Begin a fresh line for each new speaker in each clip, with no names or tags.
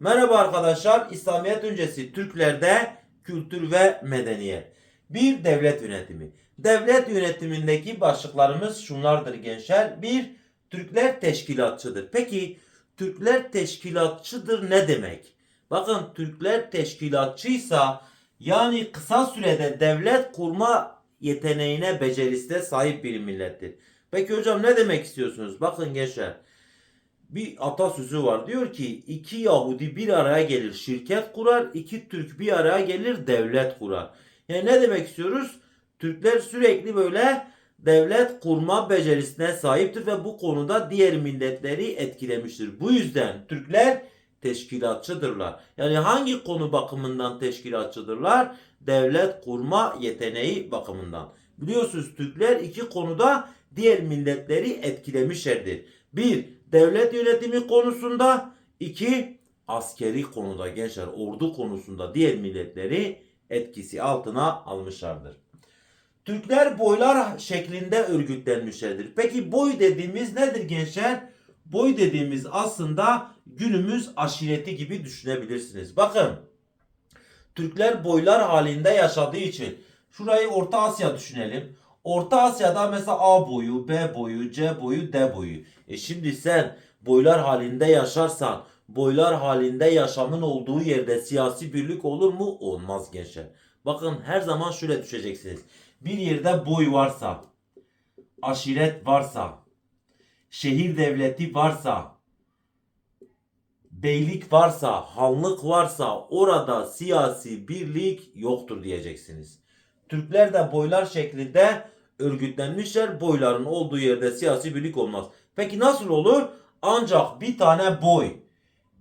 Merhaba arkadaşlar. İslamiyet öncesi Türklerde kültür ve medeniyet. Bir devlet yönetimi. Devlet yönetimindeki başlıklarımız şunlardır gençler. Bir, Türkler teşkilatçıdır. Peki Türkler teşkilatçıdır ne demek? Bakın Türkler teşkilatçıysa yani kısa sürede devlet kurma yeteneğine, becerisine sahip bir millettir. Peki hocam ne demek istiyorsunuz? Bakın gençler bir atasözü var. Diyor ki iki Yahudi bir araya gelir şirket kurar, iki Türk bir araya gelir devlet kurar. Yani ne demek istiyoruz? Türkler sürekli böyle devlet kurma becerisine sahiptir ve bu konuda diğer milletleri etkilemiştir. Bu yüzden Türkler teşkilatçıdırlar. Yani hangi konu bakımından teşkilatçıdırlar? Devlet kurma yeteneği bakımından. Biliyorsunuz Türkler iki konuda diğer milletleri etkilemişlerdir. Bir, devlet yönetimi konusunda. iki askeri konuda gençler ordu konusunda diğer milletleri etkisi altına almışlardır. Türkler boylar şeklinde örgütlenmişlerdir. Peki boy dediğimiz nedir gençler? Boy dediğimiz aslında günümüz aşireti gibi düşünebilirsiniz. Bakın Türkler boylar halinde yaşadığı için şurayı Orta Asya düşünelim. Orta Asya'da mesela A boyu, B boyu, C boyu, D boyu. E şimdi sen boylar halinde yaşarsan boylar halinde yaşamın olduğu yerde siyasi birlik olur mu? Olmaz gençler. Bakın her zaman şöyle düşeceksiniz. Bir yerde boy varsa, aşiret varsa, şehir devleti varsa, beylik varsa, hanlık varsa orada siyasi birlik yoktur diyeceksiniz. Türkler de boylar şeklinde örgütlenmişler. Boyların olduğu yerde siyasi birlik olmaz. Peki nasıl olur? Ancak bir tane boy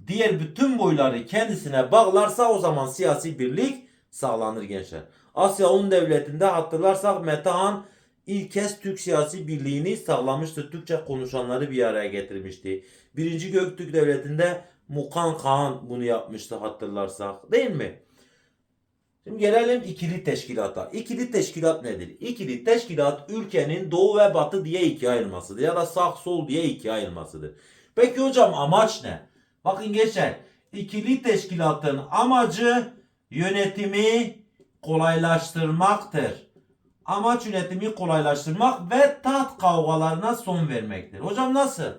diğer bütün boyları kendisine bağlarsa o zaman siyasi birlik sağlanır gençler. Asya Un Devleti'nde hatırlarsak Metehan ilk kez Türk siyasi birliğini sağlamıştı. Türkçe konuşanları bir araya getirmişti. Birinci Göktürk Devleti'nde Mukan Kağan bunu yapmıştı hatırlarsak. Değil mi? Şimdi gelelim ikili teşkilata. İkili teşkilat nedir? İkili teşkilat ülkenin doğu ve batı diye ikiye ayrılmasıdır. Ya da sağ sol diye ikiye ayrılmasıdır. Peki hocam amaç ne? Bakın geçen ikili teşkilatın amacı yönetimi kolaylaştırmaktır. Amaç yönetimi kolaylaştırmak ve taht kavgalarına son vermektir. Hocam nasıl?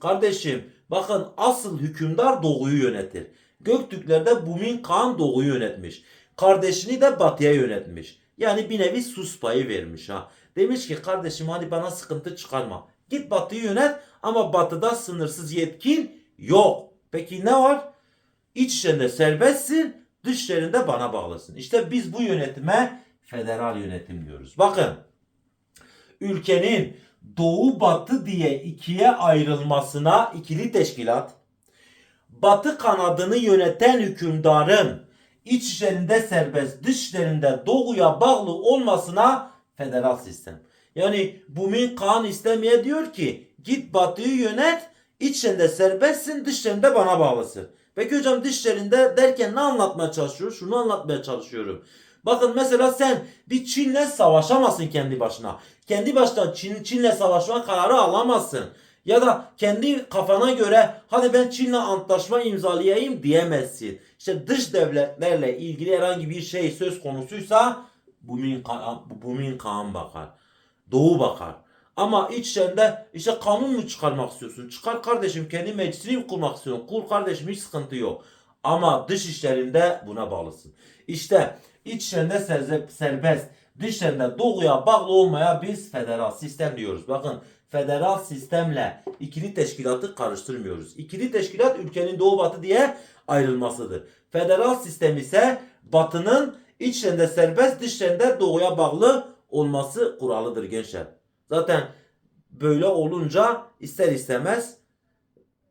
Kardeşim bakın asıl hükümdar doğuyu yönetir. Göktürklerde Bumin Kağan doğuyu yönetmiş. Kardeşini de batıya yönetmiş. Yani bir nevi sus payı vermiş ha. Demiş ki kardeşim hadi bana sıkıntı çıkarma. Git batıyı yönet ama batıda sınırsız yetkin yok. Peki ne var? İç işlerinde serbestsin, dış bana bağlısın. İşte biz bu yönetime federal yönetim diyoruz. Bakın ülkenin doğu batı diye ikiye ayrılmasına ikili teşkilat, batı kanadını yöneten hükümdarın iç işlerinde serbest, dış işlerinde doğuya bağlı olmasına federal sistem. Yani Bumin Kağan istemeye diyor ki git batıyı yönet, iç işlerinde serbestsin, dış işlerinde bana bağlısın. Peki hocam dış işlerinde derken ne anlatmaya çalışıyoruz? Şunu anlatmaya çalışıyorum. Bakın mesela sen bir Çin'le savaşamazsın kendi başına. Kendi başına Çin, Çin'le savaşma kararı alamazsın. Ya da kendi kafana göre hadi ben Çin'le antlaşma imzalayayım diyemezsin. İşte dış devletlerle ilgili herhangi bir şey söz konusuysa Bumin Bumin Kağan bakar. Doğu bakar. Ama iç içinde işte kanun mu çıkarmak istiyorsun? Çıkar kardeşim kendi meclisini kurmak istiyorsun? Kur kardeşim hiç sıkıntı yok. Ama dış işlerinde buna bağlısın. İşte iç işlerinde serze- serbest, dış işlerinde doğuya bağlı olmaya biz federal sistem diyoruz. Bakın federal sistemle ikili teşkilatı karıştırmıyoruz. İkili teşkilat ülkenin doğu batı diye ayrılmasıdır. Federal sistem ise batının iç işlerinde serbest, dış işlerinde doğuya bağlı olması kuralıdır gençler. Zaten böyle olunca ister istemez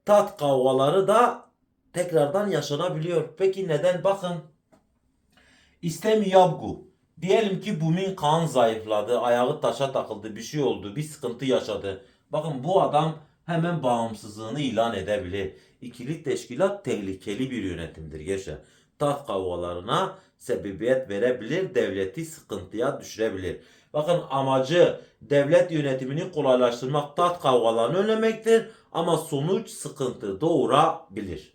tat kavgaları da tekrardan yaşanabiliyor. Peki neden? Bakın İstemi Yabgu. Diyelim ki Bumin kan zayıfladı, ayağı taşa takıldı, bir şey oldu, bir sıkıntı yaşadı. Bakın bu adam hemen bağımsızlığını ilan edebilir. İkili teşkilat tehlikeli bir yönetimdir gençler. Taht kavgalarına sebebiyet verebilir, devleti sıkıntıya düşürebilir. Bakın amacı devlet yönetimini kolaylaştırmak, taht kavgalarını önlemektir ama sonuç sıkıntı doğurabilir.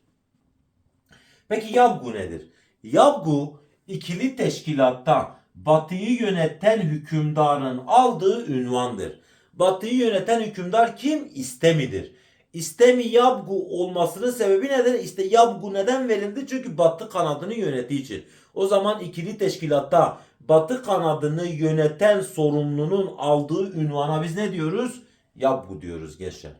Peki Yabgu nedir? Yabgu ikili teşkilatta Batı'yı yöneten hükümdarın aldığı ünvandır. Batı'yı yöneten hükümdar kim? İstemi'dir. İstemi Yabgu olmasının sebebi nedir? İşte Yabgu neden verildi? Çünkü Batı kanadını yönettiği için. O zaman ikili teşkilatta Batı kanadını yöneten sorumlunun aldığı ünvana biz ne diyoruz? Yabgu diyoruz gençler.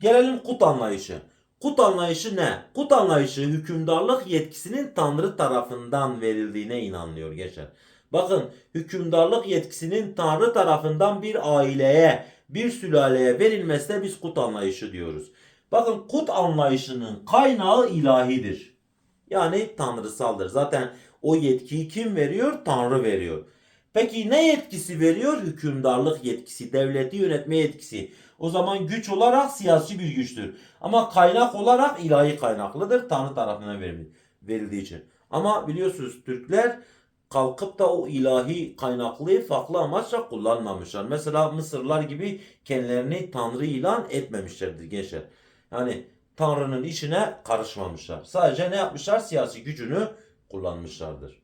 Gelelim kut anlayışı. Kut anlayışı ne? Kut anlayışı hükümdarlık yetkisinin Tanrı tarafından verildiğine inanılıyor gençler. Bakın hükümdarlık yetkisinin Tanrı tarafından bir aileye, bir sülaleye verilmesine biz kut anlayışı diyoruz. Bakın kut anlayışının kaynağı ilahidir. Yani tanrısaldır. Zaten o yetkiyi kim veriyor? Tanrı veriyor. Peki ne yetkisi veriyor? Hükümdarlık yetkisi, devleti yönetme yetkisi. O zaman güç olarak siyasi bir güçtür. Ama kaynak olarak ilahi kaynaklıdır. Tanrı tarafından verildi- verildiği için. Ama biliyorsunuz Türkler kalkıp da o ilahi kaynaklıyı farklı amaçla kullanmamışlar. Mesela Mısırlar gibi kendilerini Tanrı ilan etmemişlerdir gençler. Yani Tanrı'nın işine karışmamışlar. Sadece ne yapmışlar? Siyasi gücünü kullanmışlardır.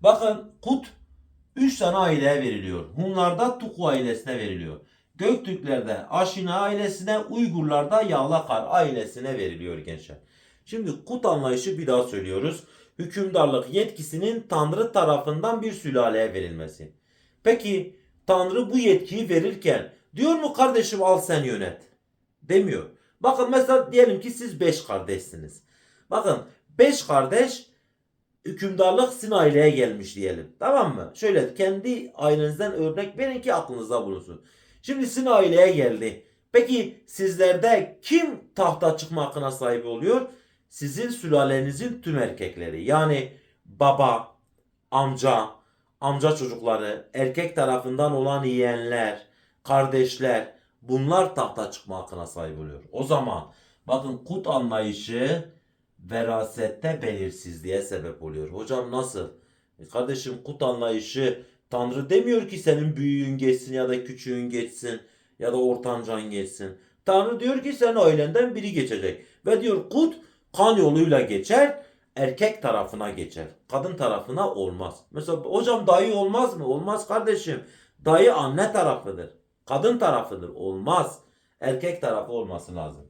Bakın Kut 3 tane aileye veriliyor. Hunlarda Tuku ailesine veriliyor. Göktürklerde Aşina ailesine, Uygurlarda Yağlakar ailesine veriliyor gençler. Şimdi Kut anlayışı bir daha söylüyoruz. Hükümdarlık yetkisinin Tanrı tarafından bir sülaleye verilmesi. Peki Tanrı bu yetkiyi verirken diyor mu kardeşim al sen yönet? Demiyor. Bakın mesela diyelim ki siz 5 kardeşsiniz. Bakın 5 kardeş hükümdarlık sizin aileye gelmiş diyelim. Tamam mı? Şöyle kendi ailenizden örnek verin ki aklınızda bulunsun. Şimdi sizin aileye geldi. Peki sizlerde kim tahta çıkma hakkına sahip oluyor? Sizin sülalenizin tüm erkekleri. Yani baba, amca, amca çocukları, erkek tarafından olan yeğenler, kardeşler bunlar tahta çıkma hakkına sahip oluyor. O zaman bakın kut anlayışı verasette belirsizliğe sebep oluyor. Hocam nasıl? E kardeşim kut anlayışı Tanrı demiyor ki senin büyüğün geçsin ya da küçüğün geçsin ya da ortancan geçsin. Tanrı diyor ki senin ailenden biri geçecek. Ve diyor kut kan yoluyla geçer erkek tarafına geçer. Kadın tarafına olmaz. Mesela hocam dayı olmaz mı? Olmaz kardeşim. Dayı anne tarafıdır. Kadın tarafıdır. Olmaz. Erkek tarafı olması lazım.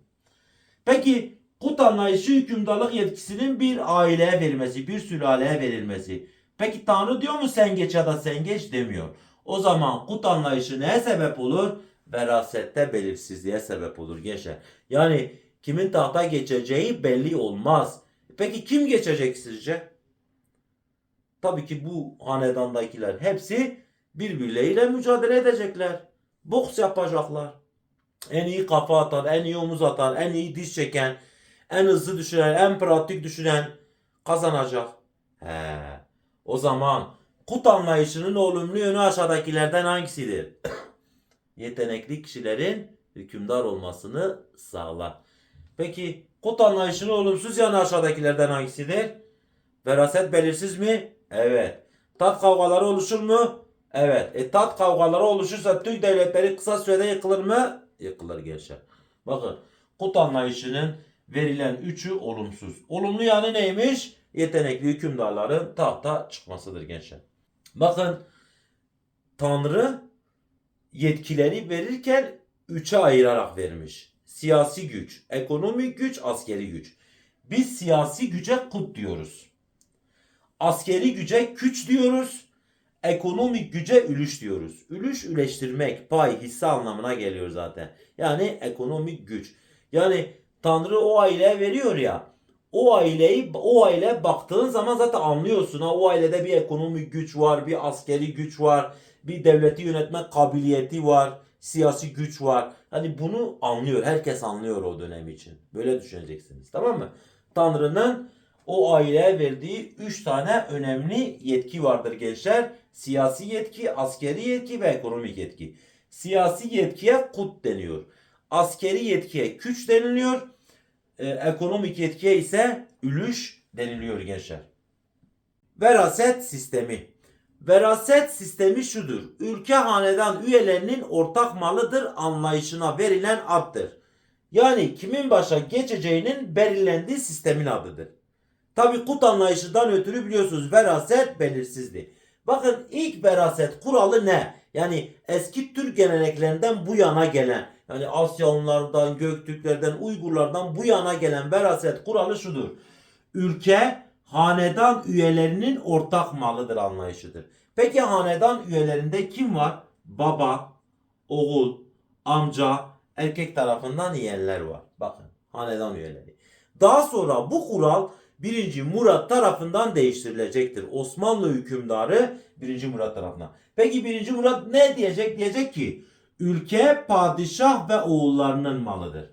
Peki kut anlayışı hükümdarlık yetkisinin bir aileye verilmesi, bir sülaleye verilmesi. Peki Tanrı diyor mu sen geç ya da sen geç demiyor. O zaman kut anlayışı neye sebep olur? Verasette belirsizliğe sebep olur gençler. Yani kimin tahta geçeceği belli olmaz. Peki kim geçecek sizce? Tabii ki bu hanedandakiler hepsi birbirleriyle mücadele edecekler. Boks yapacaklar. En iyi kafa atan, en iyi omuz atan, en iyi diş çeken, en hızlı düşünen, en pratik düşünen kazanacak. He. O zaman kut anlayışının olumlu yönü aşağıdakilerden hangisidir? Yetenekli kişilerin hükümdar olmasını sağlar. Peki kut anlayışının olumsuz yanı aşağıdakilerden hangisidir? Veraset belirsiz mi? Evet. Tat kavgaları oluşur mu? Evet. E tat kavgaları oluşursa Türk devletleri kısa sürede yıkılır mı? Yıkılır gençler. Bakın kut anlayışının verilen üçü olumsuz. Olumlu yanı neymiş? Yetenekli hükümdarların tahta çıkmasıdır gençler. Bakın Tanrı yetkileri verirken üçe ayırarak vermiş. Siyasi güç, ekonomik güç, askeri güç. Biz siyasi güce kut diyoruz. Askeri güce güç diyoruz. Ekonomik güce ülüş diyoruz. Ülüş üleştirmek, pay, hisse anlamına geliyor zaten. Yani ekonomik güç. Yani Tanrı o aileye veriyor ya. O aileyi o aile baktığın zaman zaten anlıyorsun ha o ailede bir ekonomik güç var, bir askeri güç var, bir devleti yönetme kabiliyeti var, siyasi güç var. Hani bunu anlıyor. Herkes anlıyor o dönem için. Böyle düşüneceksiniz. Tamam mı? Tanrı'nın o aileye verdiği 3 tane önemli yetki vardır gençler. Siyasi yetki, askeri yetki ve ekonomik yetki. Siyasi yetkiye kut deniyor. Askeri yetkiye güç deniliyor. Ee, ekonomik yetkiye ise ülüş deniliyor gençler. Veraset sistemi. Veraset sistemi şudur. Ülke hanedan üyelerinin ortak malıdır anlayışına verilen addır. Yani kimin başa geçeceğinin belirlendiği sistemin adıdır. Tabi kut anlayışından ötürü biliyorsunuz veraset belirsizdi. Bakın ilk veraset kuralı ne? Yani eski Türk geleneklerinden bu yana gelen yani Asyalılardan, Göktürklerden, Uygurlardan bu yana gelen veraset kuralı şudur. Ülke hanedan üyelerinin ortak malıdır anlayışıdır. Peki hanedan üyelerinde kim var? Baba, oğul, amca, erkek tarafından yeğenler var. Bakın hanedan üyeleri. Daha sonra bu kural 1. Murat tarafından değiştirilecektir. Osmanlı hükümdarı 1. Murat tarafından. Peki 1. Murat ne diyecek? Diyecek ki ülke padişah ve oğullarının malıdır.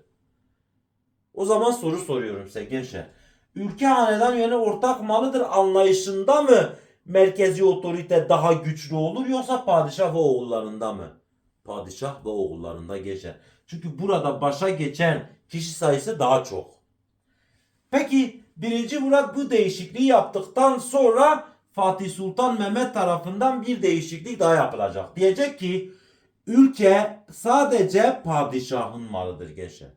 O zaman soru soruyorum size gençler. Ülke hanedan üyelerinin ortak malıdır anlayışında mı merkezi otorite daha güçlü olur yoksa padişah ve oğullarında mı? Padişah ve oğullarında geçer. Çünkü burada başa geçen kişi sayısı daha çok. Peki 1. Murat bu değişikliği yaptıktan sonra Fatih Sultan Mehmet tarafından bir değişiklik daha yapılacak. Diyecek ki ülke sadece padişahın malıdır gençler.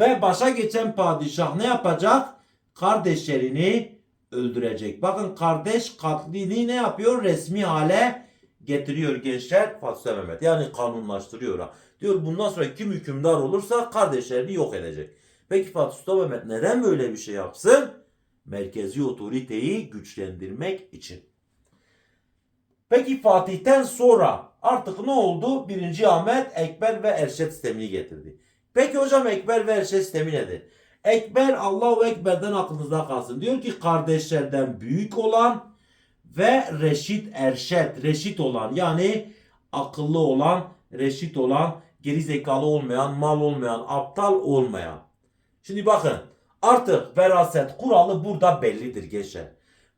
Ve başa geçen padişah ne yapacak? Kardeşlerini öldürecek. Bakın kardeş katlini ne yapıyor? Resmi hale getiriyor gençler Fatih Mehmet. Yani kanunlaştırıyor. Diyor bundan sonra kim hükümdar olursa kardeşlerini yok edecek. Peki Fatih Sultan Mehmet neden böyle bir şey yapsın? Merkezi otoriteyi güçlendirmek için. Peki Fatih'ten sonra artık ne oldu? Birinci Ahmet Ekber ve Erşet sistemini getirdi. Peki hocam Ekber ve Erşet sistemi nedir? Ekber Allahu Ekber'den aklınızda kalsın. Diyor ki kardeşlerden büyük olan ve reşit erşet, reşit olan yani akıllı olan, reşit olan, geri zekalı olmayan, mal olmayan, aptal olmayan. Şimdi bakın artık veraset kuralı burada bellidir gençler.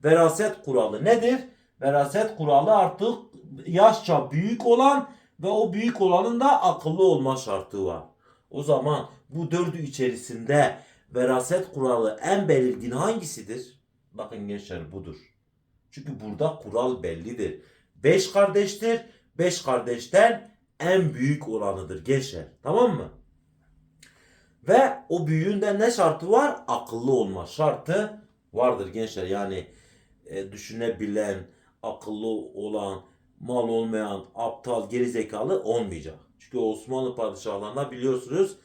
Veraset kuralı nedir? Veraset kuralı artık yaşça büyük olan ve o büyük olanın da akıllı olma şartı var. O zaman bu dördü içerisinde veraset kuralı en belirgin hangisidir? Bakın gençler budur. Çünkü burada kural bellidir. Beş kardeştir. Beş kardeşten en büyük olanıdır gençler. Tamam mı? Ve o büyüğün de ne şartı var? Akıllı olma şartı vardır gençler. Yani e, düşünebilen, akıllı olan, mal olmayan, aptal, gerizekalı olmayacak. Çünkü Osmanlı padişahlarında biliyorsunuz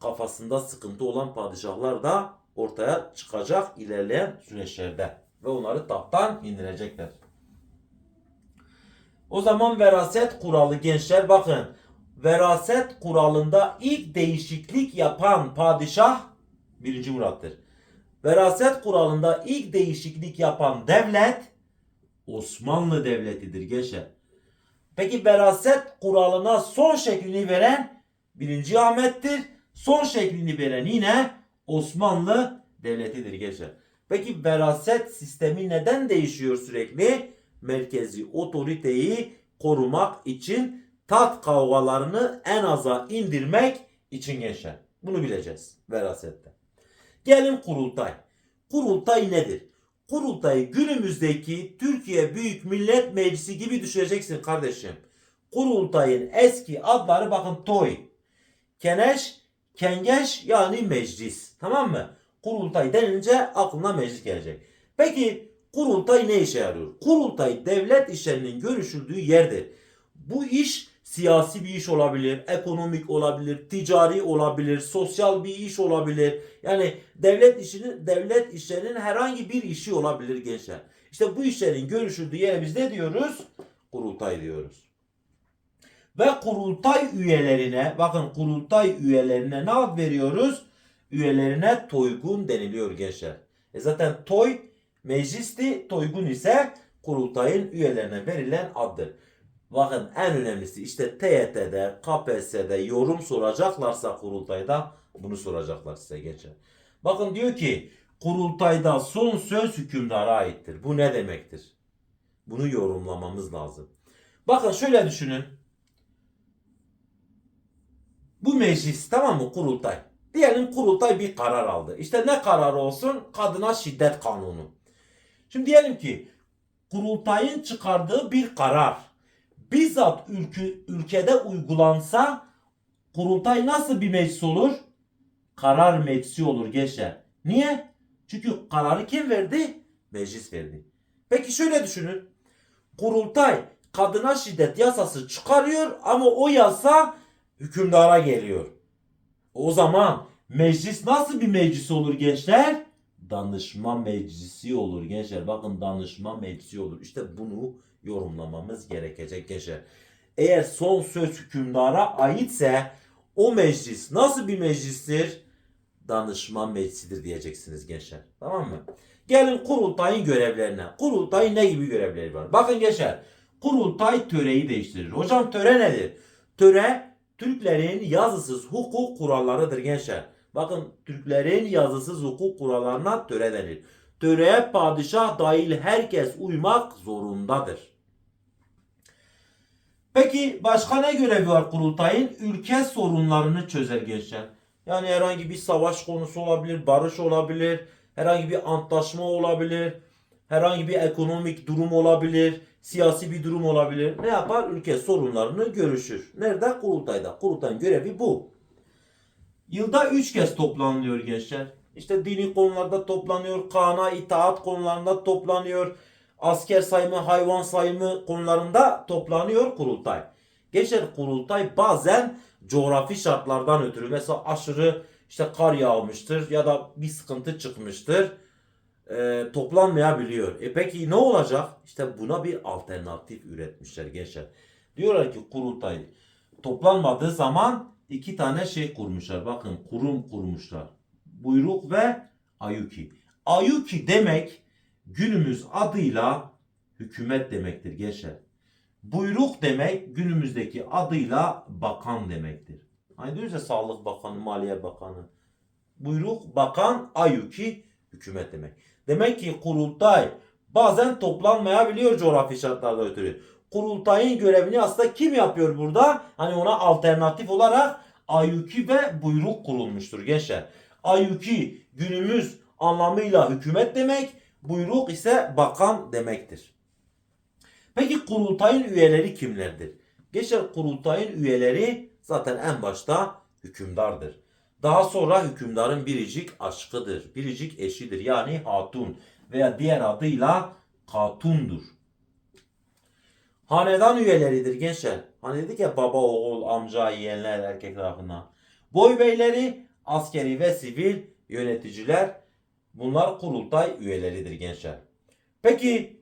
kafasında sıkıntı olan padişahlar da ortaya çıkacak ilerleyen süreçlerde. Ve onları tahttan indirecekler. O zaman veraset kuralı gençler bakın. Veraset kuralında ilk değişiklik yapan padişah 1. Murat'tır. Veraset kuralında ilk değişiklik yapan devlet Osmanlı Devleti'dir gençler. Peki veraset kuralına son şeklini veren 1. Ahmet'tir. Son şeklini veren yine Osmanlı Devleti'dir gençler. Peki veraset sistemi neden değişiyor sürekli? Merkezi otoriteyi korumak için tat kavgalarını en aza indirmek için gençler. Bunu bileceğiz verasette. Gelin kurultay. Kurultay nedir? Kurultayı günümüzdeki Türkiye Büyük Millet Meclisi gibi düşeceksin kardeşim. Kurultayın eski adları bakın toy, keneş, kengeş yani meclis. Tamam mı? Kurultay denince aklına meclis gelecek. Peki kurultay ne işe yarıyor? Kurultay devlet işlerinin görüşüldüğü yerdir. Bu iş siyasi bir iş olabilir, ekonomik olabilir, ticari olabilir, sosyal bir iş olabilir. Yani devlet işinin devlet işlerinin herhangi bir işi olabilir gençler. İşte bu işlerin görüşüldüğü yere biz ne diyoruz? Kurultay diyoruz. Ve kurultay üyelerine bakın kurultay üyelerine ne ad veriyoruz? Üyelerine toygun deniliyor gençler. E zaten toy meclisti, toygun ise kurultayın üyelerine verilen addır. Bakın en önemlisi işte TYT'de, KPSS'de yorum soracaklarsa kurultayda bunu soracaklar size geçer. Bakın diyor ki kurultayda son söz hükümdara aittir. Bu ne demektir? Bunu yorumlamamız lazım. Bakın şöyle düşünün. Bu meclis tamam mı kurultay? Diyelim kurultay bir karar aldı. İşte ne kararı olsun? Kadına şiddet kanunu. Şimdi diyelim ki kurultayın çıkardığı bir karar bizzat ülke, ülkede uygulansa kurultay nasıl bir meclis olur? karar meclisi olur gençler. Niye? Çünkü kararı kim verdi? Meclis verdi. Peki şöyle düşünün. Kurultay kadına şiddet yasası çıkarıyor ama o yasa hükümdara geliyor. O zaman meclis nasıl bir meclis olur gençler? Danışma meclisi olur gençler. Bakın danışma meclisi olur. İşte bunu yorumlamamız gerekecek gençler. Eğer son söz hükümdara aitse o meclis nasıl bir meclistir? Danışma meclisidir diyeceksiniz gençler. Tamam mı? Gelin kurultayın görevlerine. Kurultayın ne gibi görevleri var? Bakın gençler. Kurultay töreyi değiştirir. Hocam töre nedir? Töre Türklerin yazısız hukuk kurallarıdır gençler. Bakın Türklerin yazısız hukuk kurallarına töre denir. Töreye padişah dahil herkes uymak zorundadır. Peki başka ne görevi var kurultayın? Ülke sorunlarını çözer gençler. Yani herhangi bir savaş konusu olabilir, barış olabilir, herhangi bir antlaşma olabilir, herhangi bir ekonomik durum olabilir, siyasi bir durum olabilir. Ne yapar? Ülke sorunlarını görüşür. Nerede? Kurultayda. Kurultayın görevi bu. Yılda üç kez toplanıyor gençler. İşte dini konularda toplanıyor, kana itaat konularında toplanıyor, asker sayımı, hayvan sayımı konularında toplanıyor kurultay. Gençler kurultay bazen coğrafi şartlardan ötürü mesela aşırı işte kar yağmıştır ya da bir sıkıntı çıkmıştır e, toplanmayabiliyor. E peki ne olacak? İşte buna bir alternatif üretmişler gençler. Diyorlar ki kurultay toplanmadığı zaman iki tane şey kurmuşlar. Bakın kurum kurmuşlar. Buyruk ve Ayuki. Ayuki demek günümüz adıyla hükümet demektir gençler. Buyruk demek günümüzdeki adıyla bakan demektir. Hani diyoruz ya Sağlık Bakanı, Maliye Bakanı. Buyruk, bakan, Ayuki hükümet demek. Demek ki kurultay bazen toplanmayabiliyor coğrafi şartlarda ötürü. Kurultayın görevini aslında kim yapıyor burada? Hani ona alternatif olarak Ayuki ve buyruk kurulmuştur gençler. Ayuki günümüz anlamıyla hükümet demek, buyruk ise bakan demektir. Peki kurultayın üyeleri kimlerdir? Gençler kurultayın üyeleri zaten en başta hükümdardır. Daha sonra hükümdarın biricik aşkıdır. Biricik eşidir. Yani hatun veya diğer adıyla katundur. Hanedan üyeleridir gençler. Hani dedik ya baba, oğul, amca, yeğenler erkek tarafından. Boy beyleri, askeri ve sivil yöneticiler bunlar kurultay üyeleridir gençler. Peki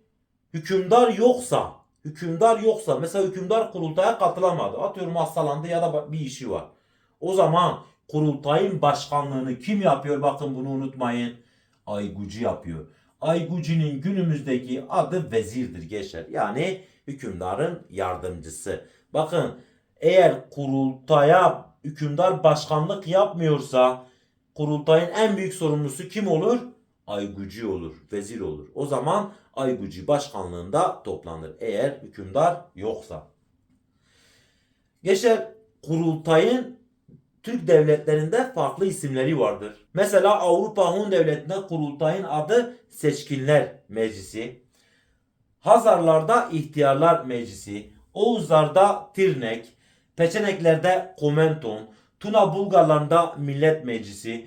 hükümdar yoksa, hükümdar yoksa mesela hükümdar kurultaya katılamadı. Atıyorum hastalandı ya da bir işi var. O zaman kurultayın başkanlığını kim yapıyor? Bakın bunu unutmayın. Aygucu yapıyor. Aygucu'nun günümüzdeki adı vezirdir gençler. Yani hükümdarın yardımcısı. Bakın eğer kurultaya hükümdar başkanlık yapmıyorsa kurultayın en büyük sorumlusu kim olur? Aygucu olur, vezir olur. O zaman Aygucu başkanlığında toplanır eğer hükümdar yoksa. Gençler kurultayın Türk devletlerinde farklı isimleri vardır. Mesela Avrupa Hun Devleti'nde kurultayın adı Seçkinler Meclisi. Hazarlarda İhtiyarlar Meclisi. Oğuzlarda Tirnek. Peçeneklerde Komenton. Tuna Bulgarlarında Millet Meclisi.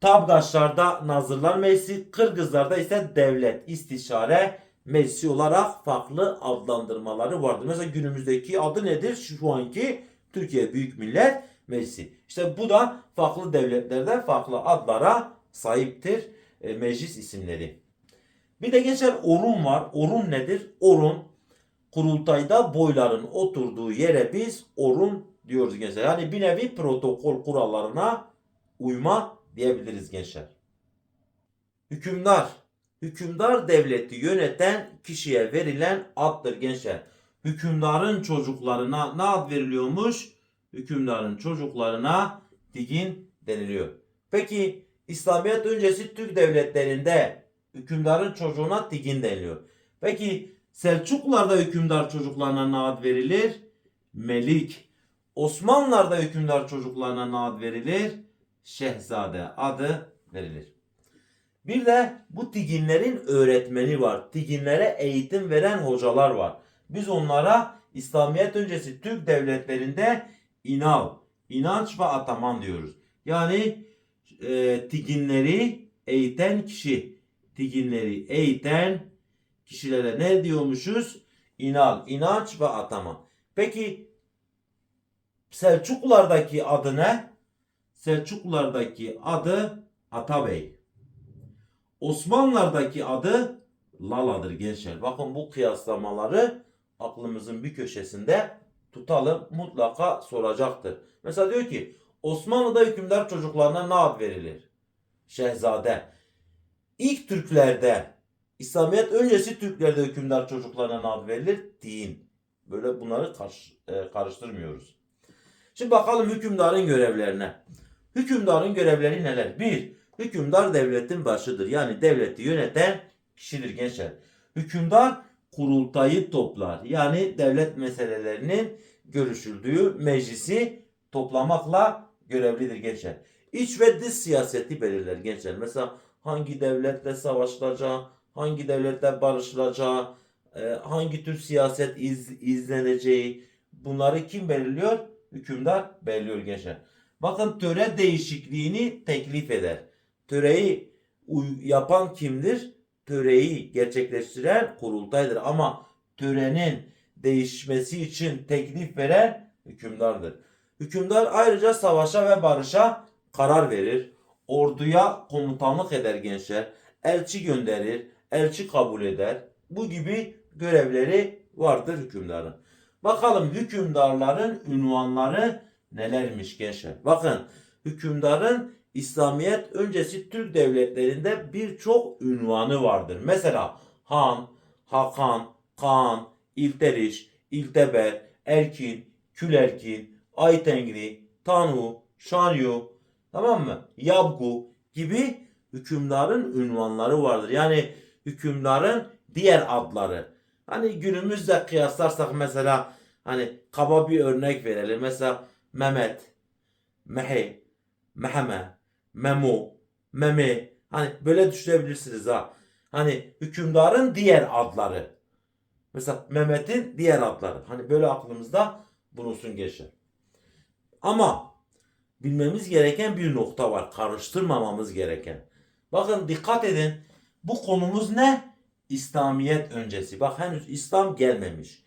Tabgaçlarda Nazırlar Meclisi. Kırgızlarda ise Devlet İstişare Meclisi olarak farklı adlandırmaları vardır. Mesela günümüzdeki adı nedir? Şu anki Türkiye Büyük Millet Meclisi. İşte bu da farklı devletlerde farklı adlara sahiptir e, meclis isimleri. Bir de gençler orun var. Orun nedir? Orun kurultayda boyların oturduğu yere biz orun diyoruz gençler. Yani bir nevi protokol kurallarına uyma diyebiliriz gençler. Hükümdar. Hükümdar devleti yöneten kişiye verilen addır gençler. Hükümdarın çocuklarına ne ad veriliyormuş? Hükümdarın çocuklarına digin deniliyor. Peki İslamiyet öncesi Türk devletlerinde hükümdarın çocuğuna digin deniliyor. Peki Selçuklularda hükümdar çocuklarına ne ad verilir? Melik. Osmanlılarda hükümdar çocuklarına ne ad verilir? Şehzade adı verilir. Bir de bu tiginlerin öğretmeni var. Tiginlere eğitim veren hocalar var. Biz onlara İslamiyet öncesi Türk devletlerinde inav, inanç ve ataman diyoruz. Yani e, tiginleri eğiten kişi. Tiginleri eğiten kişilere ne diyormuşuz? İnal, inanç ve atama. Peki Selçuklulardaki adı ne? Selçuklulardaki adı Atabey. Osmanlılardaki adı Lala'dır gençler. Bakın bu kıyaslamaları aklımızın bir köşesinde tutalım. Mutlaka soracaktır. Mesela diyor ki Osmanlı'da hükümdar çocuklarına ne ad verilir? Şehzade. İlk Türklerde İslamiyet öncesi Türklerde hükümdar çocuklarına ne ad verilir? Din. Böyle bunları karış- e, karıştırmıyoruz. Şimdi bakalım hükümdarın görevlerine. Hükümdarın görevleri neler? Bir, hükümdar devletin başıdır. Yani devleti yöneten kişidir gençler. Hükümdar kurultayı toplar. Yani devlet meselelerinin görüşüldüğü meclisi toplamakla görevlidir gençler. İç ve dış siyaseti belirler gençler. Mesela hangi devletle savaşılacağı, hangi devletle barışılacağı, e, hangi tür siyaset iz- izleneceği bunları kim belirliyor? Hükümdar belirliyor gençler. Bakın töre değişikliğini teklif eder. Töreyi yapan kimdir? Töreyi gerçekleştiren kurultaydır. Ama törenin değişmesi için teklif veren hükümdardır. Hükümdar ayrıca savaşa ve barışa karar verir. Orduya komutanlık eder gençler. Elçi gönderir. Elçi kabul eder. Bu gibi görevleri vardır hükümdarın. Bakalım hükümdarların ünvanları nelermiş gençler? Bakın hükümdarın İslamiyet öncesi Türk devletlerinde birçok ünvanı vardır. Mesela Han, Hakan, Kaan, İlteriş, İlteber, Erkin, Külerkin, Aytengri, Tanu, Şanyu, tamam mı? Yabgu gibi hükümdarın ünvanları vardır. Yani hükümdarın diğer adları. Hani günümüzde kıyaslarsak mesela hani kaba bir örnek verelim. Mesela Mehmet, Mehe, Mehme, Memo, Meme. Hani böyle düşünebilirsiniz ha. Hani hükümdarın diğer adları. Mesela Mehmet'in diğer adları. Hani böyle aklımızda bulunsun geçer. Ama bilmemiz gereken bir nokta var. Karıştırmamamız gereken. Bakın dikkat edin. Bu konumuz ne? İslamiyet öncesi. Bak henüz İslam gelmemiş.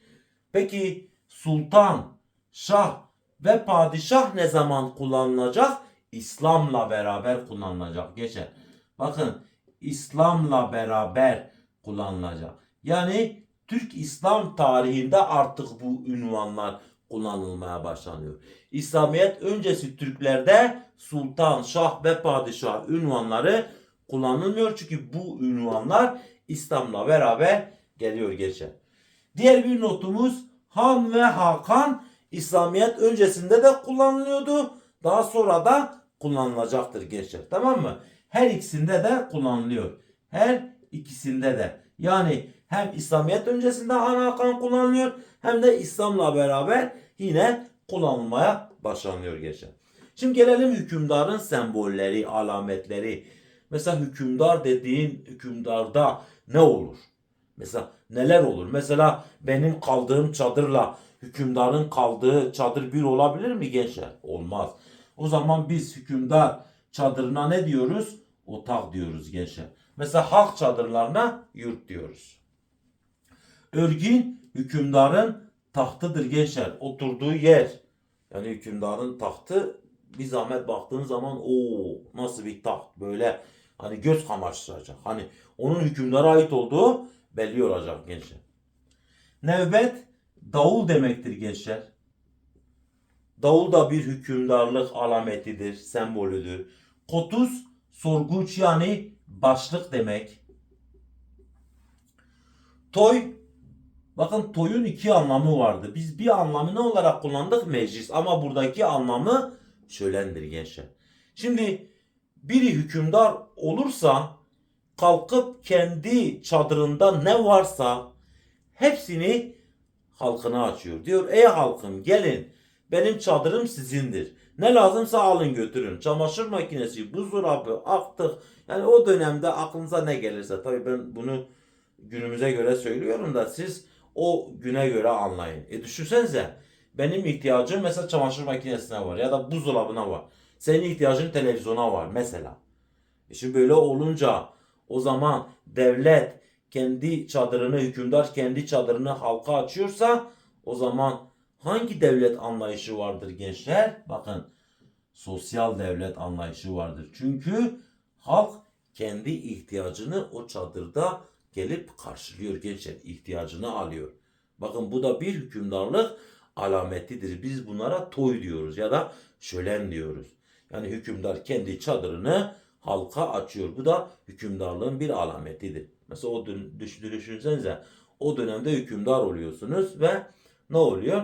Peki sultan, şah ve padişah ne zaman kullanılacak? İslam'la beraber kullanılacak. Geçer. Bakın İslam'la beraber kullanılacak. Yani Türk İslam tarihinde artık bu ünvanlar kullanılmaya başlanıyor. İslamiyet öncesi Türklerde sultan, şah ve padişah ünvanları kullanılmıyor. Çünkü bu ünvanlar İslam'la beraber geliyor geçer. Diğer bir notumuz Han ve Hakan İslamiyet öncesinde de kullanılıyordu. Daha sonra da kullanılacaktır gençler. Tamam mı? Her ikisinde de kullanılıyor. Her ikisinde de. Yani hem İslamiyet öncesinde Han Hakan kullanılıyor hem de İslam'la beraber yine kullanılmaya başlanıyor gençler. Şimdi gelelim hükümdarın sembolleri, alametleri. Mesela hükümdar dediğin hükümdarda ne olur? Mesela neler olur? Mesela benim kaldığım çadırla hükümdarın kaldığı çadır bir olabilir mi gençler? Olmaz. O zaman biz hükümdar çadırına ne diyoruz? Otak diyoruz gençler. Mesela halk çadırlarına yurt diyoruz. Örgün hükümdarın tahtıdır gençler. Oturduğu yer. Yani hükümdarın tahtı bir zahmet baktığın zaman o nasıl bir taht böyle hani göz kamaştıracak. Hani onun hükümdara ait olduğu belli olacak gençler. Nevbet davul demektir gençler. Davul da bir hükümdarlık alametidir, sembolüdür. Kotuz sorguç yani başlık demek. Toy Bakın toyun iki anlamı vardı. Biz bir anlamı ne olarak kullandık? Meclis. Ama buradaki anlamı şölendir gençler. Şimdi biri hükümdar olursa kalkıp kendi çadırında ne varsa hepsini halkına açıyor. Diyor ey halkım gelin benim çadırım sizindir. Ne lazımsa alın götürün. Çamaşır makinesi, buzdolabı, aktık. Yani o dönemde aklınıza ne gelirse. Tabii ben bunu günümüze göre söylüyorum da siz o güne göre anlayın. E düşünsenize benim ihtiyacım mesela çamaşır makinesine var ya da buzdolabına var. Senin ihtiyacın televizyona var mesela. E Şimdi böyle olunca o zaman devlet kendi çadırını, hükümdar kendi çadırını halka açıyorsa o zaman hangi devlet anlayışı vardır gençler? Bakın sosyal devlet anlayışı vardır. Çünkü halk kendi ihtiyacını o çadırda gelip karşılıyor gençler. ihtiyacını alıyor. Bakın bu da bir hükümdarlık alametidir. Biz bunlara toy diyoruz ya da şölen diyoruz. Yani hükümdar kendi çadırını halka açıyor. Bu da hükümdarlığın bir alametidir. Mesela o dön- düş- düşünsenize o dönemde hükümdar oluyorsunuz ve ne oluyor?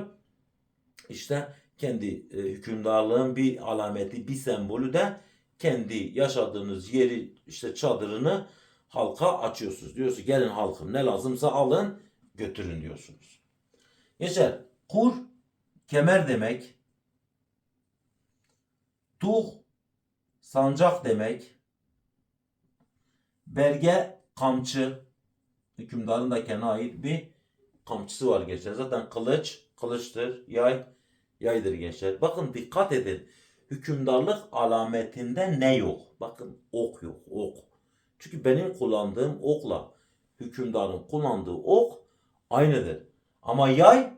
İşte kendi e, hükümdarlığın bir alameti, bir sembolü de kendi yaşadığınız yeri işte çadırını halka açıyorsunuz. Diyorsunuz gelin halkım ne lazımsa alın götürün diyorsunuz. Gençler kur kemer demek. Tuh sancak demek. Belge kamçı. Hükümdarın da kendine ait bir kamçısı var gençler. Zaten kılıç kılıçtır. Yay yaydır gençler. Bakın dikkat edin. Hükümdarlık alametinde ne yok? Bakın ok yok. Ok. Çünkü benim kullandığım okla hükümdarın kullandığı ok aynıdır. Ama yay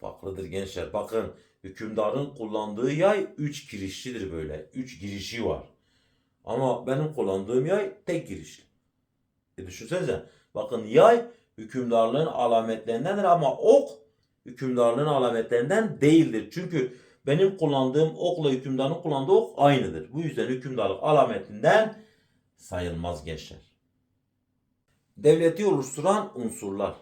farklıdır gençler. Bakın hükümdarın kullandığı yay 3 girişlidir böyle. 3 girişi var. Ama benim kullandığım yay tek girişli. E düşünsenize. Bakın yay hükümdarlığın alametlerindendir ama ok hükümdarlığın alametlerinden değildir. Çünkü benim kullandığım okla hükümdarın kullandığı ok aynıdır. Bu yüzden hükümdarlık alametinden sayılmaz gençler. Devleti oluşturan unsurlar.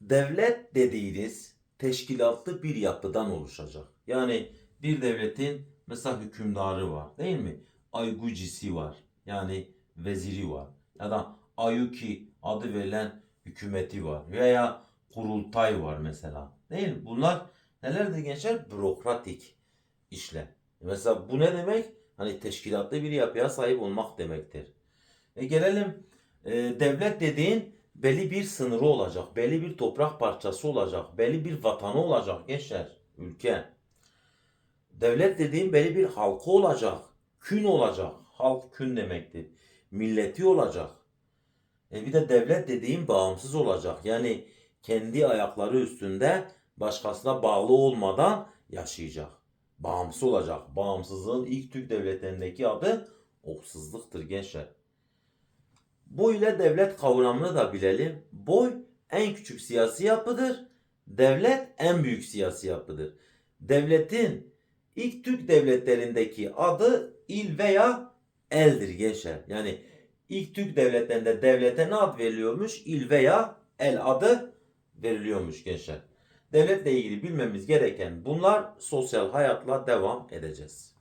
Devlet dediğiniz teşkilatlı bir yapıdan oluşacak. Yani bir devletin mesela hükümdarı var değil mi? Aygucisi var. Yani veziri var. Ya da Ayuki adı verilen hükümeti var. Veya kurultay var mesela. Değil? Bunlar nelerdir gençler? Bürokratik işler. Mesela bu ne demek? Hani teşkilatlı bir yapıya sahip olmak demektir. E gelelim e, devlet dediğin belli bir sınırı olacak. Belli bir toprak parçası olacak. Belli bir vatanı olacak gençler. Ülke. Devlet dediğin belli bir halkı olacak. Kün olacak. Halk kün demektir. Milleti olacak. E bir de devlet dediğin bağımsız olacak. Yani kendi ayakları üstünde başkasına bağlı olmadan yaşayacak. Bağımsız olacak. Bağımsızlığın ilk Türk devletlerindeki adı oksuzluktur gençler. Boy ile devlet kavramını da bilelim. Boy en küçük siyasi yapıdır. Devlet en büyük siyasi yapıdır. Devletin ilk Türk devletlerindeki adı il veya eldir gençler. Yani ilk Türk devletlerinde devlete ne ad veriliyormuş? İl veya el adı veriliyormuş gençler. Devletle ilgili bilmemiz gereken bunlar sosyal hayatla devam edeceğiz.